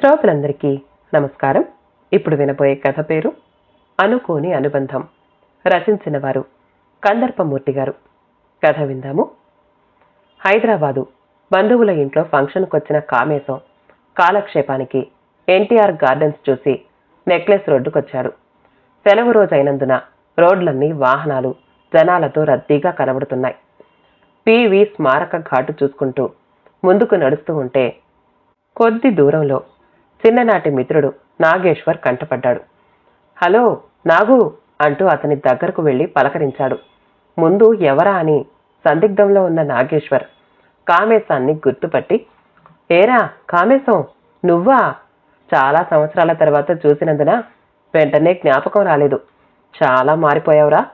శ్రోతలందరికీ నమస్కారం. ఇప్పుడు వినబోయే కథ పేరు అనుకోని అనుబంధం. రచించిన వారు కందర్పమూర్తి గారు. కథ విందాము. హైదరాబాదు బంధువుల ఇంట్లో ఫంక్షన్కు వచ్చిన కామేశం కాలక్షేపానికి ఎన్టీఆర్ గార్డెన్స్ చూసి నెక్లెస్ రోడ్డుకొచ్చాడు. సెలవు రోజు అయినందున రోడ్లన్నీ వాహనాలు జనాలతో రద్దీగా కనబడుతున్నాయి. పివి స్మారక ఘాటు చూసుకుంటూ ముందుకు నడుస్తూ ఉంటే కొద్ది దూరంలో చిన్ననాటి మిత్రుడు నాగేశ్వర్ కంటపడ్డాడు. హలో నాగు అంటూ అతని దగ్గరకు వెళ్ళి పలకరించాడు. ముందు ఎవరా అని సందిగ్ధంలో ఉన్న నాగేశ్వర్ కామేశాన్ని గుర్తుపట్టి ఏరా కామేశం నువ్వా? చాలా సంవత్సరాల తర్వాత చూసినందున వెంటనే జ్ఞాపకం రాలేదు. చాలా మారిపోయావురా.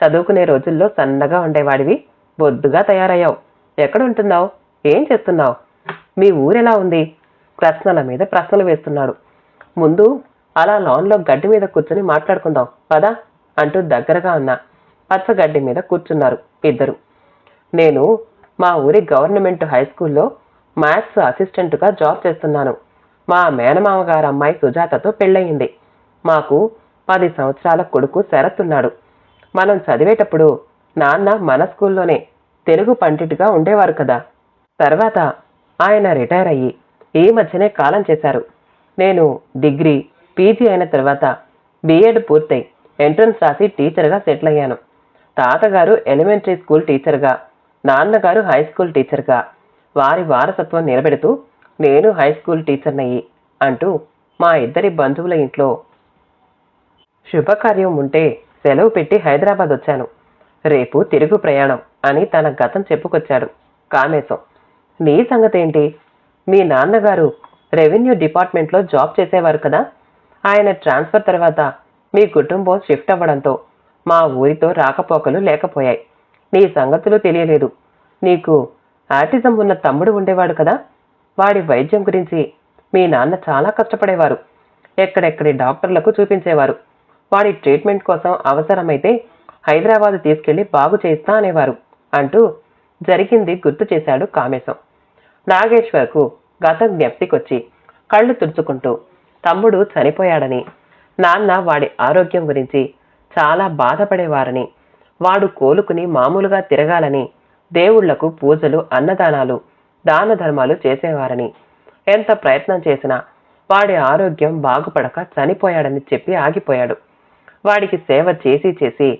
చదువుకునే రోజుల్లో సన్నగా ఉండేవాడివి బొద్దుగా తయారయ్యావు. ఎక్కడుంటున్నావు? ఏం చేస్తున్నావు? మీ ఊరెలా ఉంది? ప్రశ్నల మీద ప్రశ్నలు వేస్తున్నాడు. ముందు అలా లాన్లో గడ్డి మీద కూర్చొని మాట్లాడుకుందాం. పదా అంటూ దగ్గరగా ఉన్న పచ్చగడ్డి మీద కూర్చున్నారు ఇద్దరు. నేను మా ఊరి గవర్నమెంట్ హై స్కూల్లో మ్యాథ్స్ అసిస్టెంట్గా జాబ్ చేస్తున్నాను. మా మేనమామ గారు అమ్మాయి సుజాతతో పెళ్ళయింది. మాకు పది సంవత్సరాల కొడుకు శరత్ ఉన్నాడు మనం చదివేటప్పుడు నాన్న మన స్కూల్లోనే తెలుగు పండిట్గా ఉండేవారు కదా. తర్వాత ఆయన రిటైర్ అయ్యి ఈ మధ్యనే కాలం చేశారు. నేను డిగ్రీ పీజీ అయిన తర్వాత బీఎడ్ పూర్తయి ఎంట్రన్స్ రాసి టీచర్గా సెటిల్ అయ్యాను. తాతగారు ఎలిమెంటరీ స్కూల్ టీచర్గా నాన్నగారు హై స్కూల్ టీచర్గా వారి వారసత్వం నిలబెడుతూ నేను హై స్కూల్ టీచర్నయ్యి అంటూ మా ఇద్దరి బంధువుల ఇంట్లో శుభకార్యం ఉంటే సెలవు పెట్టి హైదరాబాద్ వచ్చాను. రేపు తిరుగు ప్రయాణం అని తన గతం చెప్పుకొచ్చాడు కామేశం. నీ సంగతేంటి? మీ నాన్నగారు రెవెన్యూ డిపార్ట్మెంట్లో జాబ్ చేసేవారు కదా? ఆయన ట్రాన్స్ఫర్ తర్వాత మీ కుటుంబం షిఫ్ట్ అవ్వడంతో మా ఊరితో రాకపోకలు లేకపోయాయి. నీ సంగతులు తెలియలేదు. నీకు ఆటిజం ఉన్న తమ్ముడు ఉండేవాడు కదా? వాడి వైద్యం గురించి మీ నాన్న చాలా కష్టపడేవారు. ఎక్కడెక్కడి డాక్టర్లకు చూపించేవారు. వాడి ట్రీట్మెంట్ కోసం అవసరమైతే హైదరాబాద్ తీసుకెళ్ళి బాగు చేస్తా అనేవారు అంటూ జరిగింది గుర్తు చేశాడు కామేశం. నాగేశ్వర్కు గతం జ్ఞప్తికొచ్చి కళ్ళు తుడుచుకుంటూ తమ్ముడు చనిపోయాడని. నాన్న వాడి ఆరోగ్యం గురించి చాలా బాధపడేవారని. వాడు కోలుకుని మామూలుగా తిరగాలని. దేవుళ్ళకు పూజలు అన్నదానాలు దాన ధర్మాలు చేసేవారని. ఎంత ప్రయత్నం చేసినా వాడి ఆరోగ్యం బాగుపడక చనిపోయాడని చెప్పి ఆగిపోయాడు. వాడికి సేవ చేసి చేసి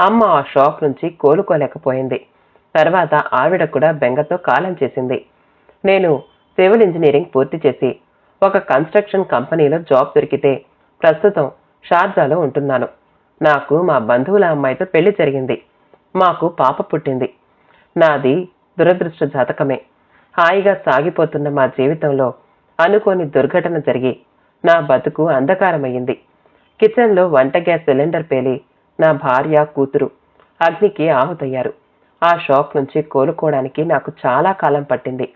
అమ్మ ఆ షాక్ నుంచి కోలుకోలేకపోయింది. తర్వాత ఆవిడ కూడా బెంగతో కాలం చేసింది. నేను సివిల్ ఇంజనీరింగ్ పూర్తి చేసి ఒక కన్స్ట్రక్షన్ కంపెనీలో జాబ్ దొరికితే ప్రస్తుతం షార్జాలో ఉంటున్నాను. నాకు మా బంధువుల అమ్మాయితో పెళ్ళి జరిగింది. మాకు పాప పుట్టింది. నాది దురదృష్ట జాతకమే హాయిగా సాగిపోతున్న మా జీవితంలో అనుకోని దుర్ఘటన జరిగి నా బతుకు అంధకారమయ్యింది. కిచెన్లో వంట గ్యాస్ సిలిండర్ పేలి నా భార్య కూతురు అగ్నికి ఆహుతయ్యారు. ఆ షాక్ నుంచి కోలుకోవడానికి నాకు చాలా కాలం పట్టింది.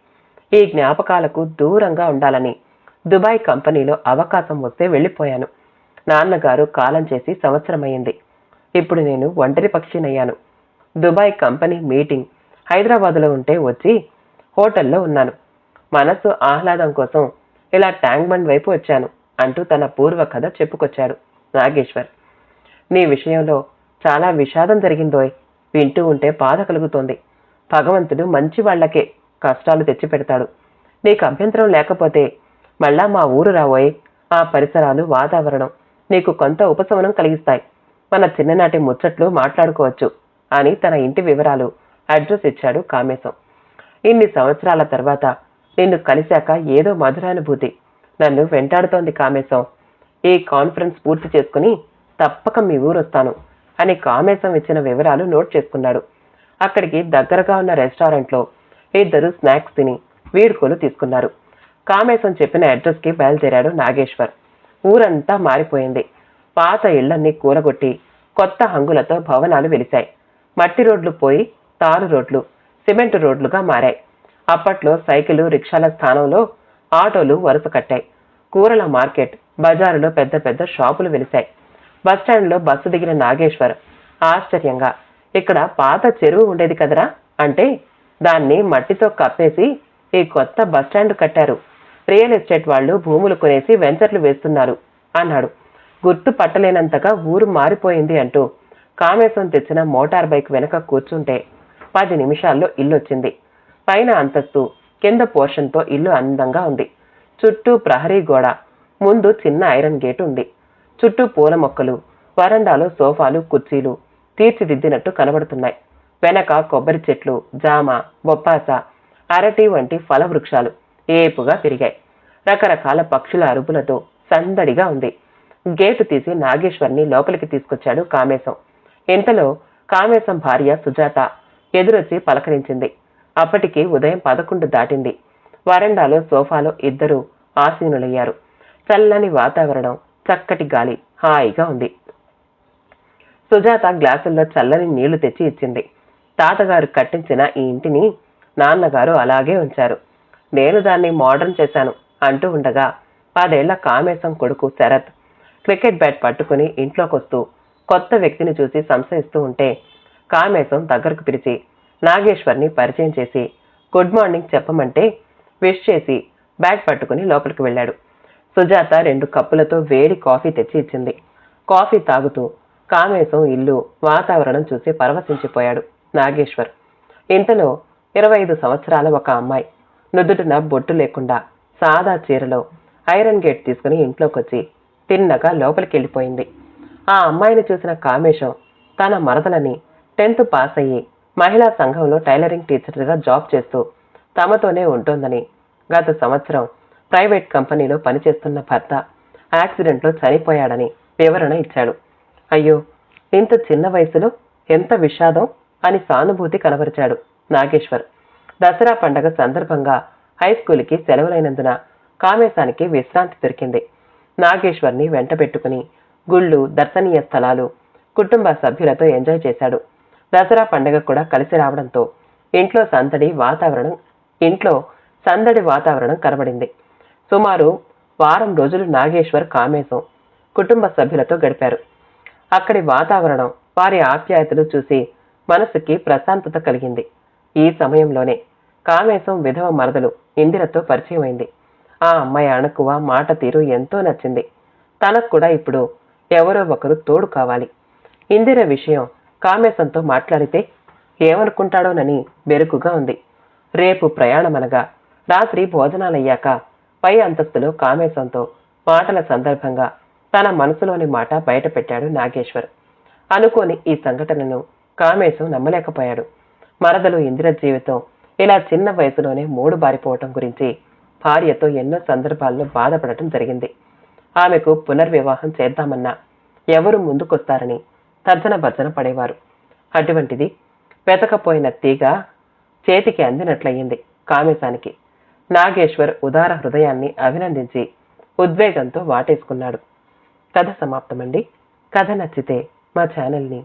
ఈ జ్ఞాపకాలకు దూరంగా ఉండాలని దుబాయ్ కంపెనీలో అవకాశం వస్తే వెళ్ళిపోయాను. నాన్నగారు కాలం చేసి సంవత్సరమైంది ఇప్పుడు నేను ఒంటరి పక్షినయ్యాను. Dubai company meeting. హైదరాబాదులో ఉంటే వచ్చి హోటల్లో ఉన్నాను. మనసు ఆహ్లాదం కోసం ఇలా ట్యాంక్ బండ్ వైపు వచ్చాను అంటూ తన పూర్వ కథ చెప్పుకొచ్చాడు నాగేశ్వర్. నీ విషయంలో చాలా విషాదం జరిగిందోయ్. వింటూ ఉంటే బాధ కలుగుతోంది. భగవంతుడు మంచి వాళ్ళకే కష్టాలు తెచ్చిపెడతాడు నీకు అభ్యంతరం లేకపోతే మళ్ళా మా ఊరు రాబోయే ఆ పరిసరాలు వాతావరణం నీకు కొంత ఉపశమనం కలిగిస్తాయి. మన చిన్ననాటి ముచ్చట్లు మాట్లాడుకోవచ్చు అని తన ఇంటి వివరాలు అడ్రస్ ఇచ్చాడు కామేశం. ఇన్ని సంవత్సరాల తర్వాత నిన్ను కలిశాక ఏదో మధురానుభూతి నన్ను వెంటాడుతోంది కామేశం. ఈ కాన్ఫరెన్స్ పూర్తి చేసుకుని తప్పక మీ ఊరు వస్తాను అని కామేశం ఇచ్చిన వివరాలు నోట్ చేసుకున్నాడు. అక్కడికి దగ్గరగా ఉన్న రెస్టారెంట్లో ఇద్దరు స్నాక్స్ తిని వీడుకోలు తీసుకున్నారు. కామేశం చెప్పిన అడ్రస్కి బయలుదేరాడు నాగేశ్వర్. ఊరంతా మారిపోయింది. పాత ఇళ్ళన్నీ కూలగొట్టి కొత్త హంగులతో భవనాలు వెలిశాయి. మట్టి రోడ్లు పోయి తారు రోడ్లు సిమెంట్ రోడ్లుగా మారాయి. అప్పట్లో సైకిలు రిక్షాల స్థానంలో ఆటోలు వరుస కట్టాయి. కూరల మార్కెట్ బజారులో పెద్ద పెద్ద షాపులు వెలిశాయి. బస్టాండ్లో బస్సు దిగిన నాగేశ్వర్ ఆశ్చర్యంగా ఇక్కడ పాత చెరువు ఉండేది కదరా? అంటే దాన్ని మట్టితో కప్పేసి ఈ కొత్త బస్టాండ్ కట్టారు. రియల్ ఎస్టేట్ వాళ్ళు భూములు కొనేసి వెంచర్లు వేస్తున్నారు అన్నాడు. గుర్తు పట్టలేనంతగా ఊరు మారిపోయింది అంటూ కామేశం తెచ్చిన మోటార్ బైక్ వెనక కూర్చుంటే పది నిమిషాల్లో ఇల్లు వచ్చింది పైన అంతస్తు కింద పోర్షన్తో ఇల్లు అందంగా ఉంది. చుట్టూ ప్రహరీ గోడ ముందు చిన్న ఐరన్ గేట్ ఉంది. చుట్టూ పూల మొక్కలు వరండాలో సోఫాలు కుర్చీలు తీర్చిదిద్దినట్టు కనబడుతున్నాయి. వెనక కొబ్బరి చెట్లు జామ బొప్పాస అరటి వంటి ఫల వృక్షాలు ఏపుగా పెరిగాయి. రకరకాల పక్షుల అరుపులతో సందడిగా ఉంది. గేటు తీసి నాగేశ్వర్ని లోపలికి తీసుకొచ్చాడు కామేశం. ఇంతలో కామేశం భార్య సుజాత ఎదురొచ్చి పలకరించింది. అప్పటికి ఉదయం పదకొండు దాటింది. వరండాలో సోఫాలో ఇద్దరు ఆసీనులయ్యారు. చల్లని వాతావరణం చక్కటి గాలి హాయిగా ఉంది. సుజాత గ్లాసుల్లో చల్లని నీళ్ళు తెచ్చి ఇచ్చింది. తాతగారు కట్టించిన ఈ ఇంటిని నాన్నగారు అలాగే ఉంచారు. నేను దాన్ని మోడర్న్ చేశాను అంటూ ఉండగా పదేళ్ళ కామేశం కొడుకు శరత్ క్రికెట్ బ్యాట్ పట్టుకుని ఇంట్లోకొస్తూ కొత్త వ్యక్తిని చూసి సంశయిస్తూ ఉంటే కామేశం దగ్గరకు పిలిచి నాగేశ్వర్ని పరిచయం చేసి గుడ్ మార్నింగ్ చెప్పమంటే విష్ చేసి బ్యాగ్ పట్టుకుని లోపలికి వెళ్ళాడు. సుజాత రెండు కప్పులతో వేడి కాఫీ తెచ్చి ఇచ్చింది. కాఫీ తాగుతూ కామేశం ఇల్లు వాతావరణం చూసి పరవశించిపోయాడు. నాగేశ్వర్. ఇంతలో ఇరవై ఐదు సంవత్సరాల ఒక అమ్మాయి. నుదుటిన బొట్టు లేకుండా సాదా చీరలో ఐరన్ గేట్ తీసుకుని ఇంట్లోకి వచ్చి తిన్నగా లోపలికి వెళ్ళిపోయింది ఆ అమ్మాయిని చూసిన కామేశం తన మరదలని టెన్త్ పాస్ అయ్యి మహిళా సంఘంలో టైలరింగ్ టీచర్గా జాబ్ చేస్తూ తమతోనే ఉంటోందని గత సంవత్సరం ప్రైవేట్ కంపెనీలో పనిచేస్తున్న భర్త యాక్సిడెంట్లో చనిపోయాడని వివరణ ఇచ్చాడు. అయ్యో ఇంత చిన్న వయసులో ఎంత విషాదం? అని సానుభూతి కనబరిచాడు నాగేశ్వర్. దసరా పండగ సందర్భంగా హై స్కూల్కి సెలవులైనందున కామేశానికి విశ్రాంతి దొరికింది. నాగేశ్వర్ని వెంట పెట్టుకుని గుళ్ళు దర్శనీయ స్థలాలు కుటుంబ సభ్యులతో ఎంజాయ్ చేశాడు. దసరా పండగ కూడా కలిసి రావడంతో ఇంట్లో సందడి వాతావరణం ఇంట్లో సందడి వాతావరణం కనబడింది. సుమారు వారం రోజులు నాగేశ్వర్ కామేశం కుటుంబ సభ్యులతో గడిపారు. అక్కడి వాతావరణం వారి ఆప్యాయతలు చూసి మనసుకి ప్రశాంతత కలిగింది. ఈ సమయంలోనే కామేశం విధవ మరదలు ఇందిరతో పరిచయం అయింది ఆ అమ్మాయి అణకువ మాట తీరు ఎంతో నచ్చింది. తనకు కూడా ఇప్పుడు ఎవరో ఒకరు తోడు కావాలి. ఇందిర విషయం కామేశంతో మాట్లాడితే ఏమనుకుంటాడోనని బెరుకుగా ఉంది. రేపు ప్రయాణమనగా రాత్రి భోజనాలయ్యాక పై అంతస్తులో కామేశంతో మాటల సందర్భంగా తన మనసులోని మాట బయటపెట్టాడు నాగేశ్వర్. అనుకోని ఈ సంఘటనను కామేశం నమ్మలేకపోయాడు. మరదలు ఇందిర జీవితం. ఇలా చిన్న వయసులోనే మూడు బారిపోవటం గురించి భార్యతో ఎన్నో సందర్భాల్లో బాధపడటం జరిగింది. ఆమెకు పునర్వివాహం చేద్దామన్నా ఎవరు ముందుకొస్తారని తర్జన భర్జన పడేవారు. అటువంటిది వెతకపోయిన తీగ చేతికి అందినట్లయింది కామేశానికి. నాగేశ్వర్ ఉదార హృదయాన్ని అభినందించి ఉద్వేగంతో వాటేసుకున్నాడు. కథ సమాప్తమండి. కథ నచ్చితే మా ఛానల్ని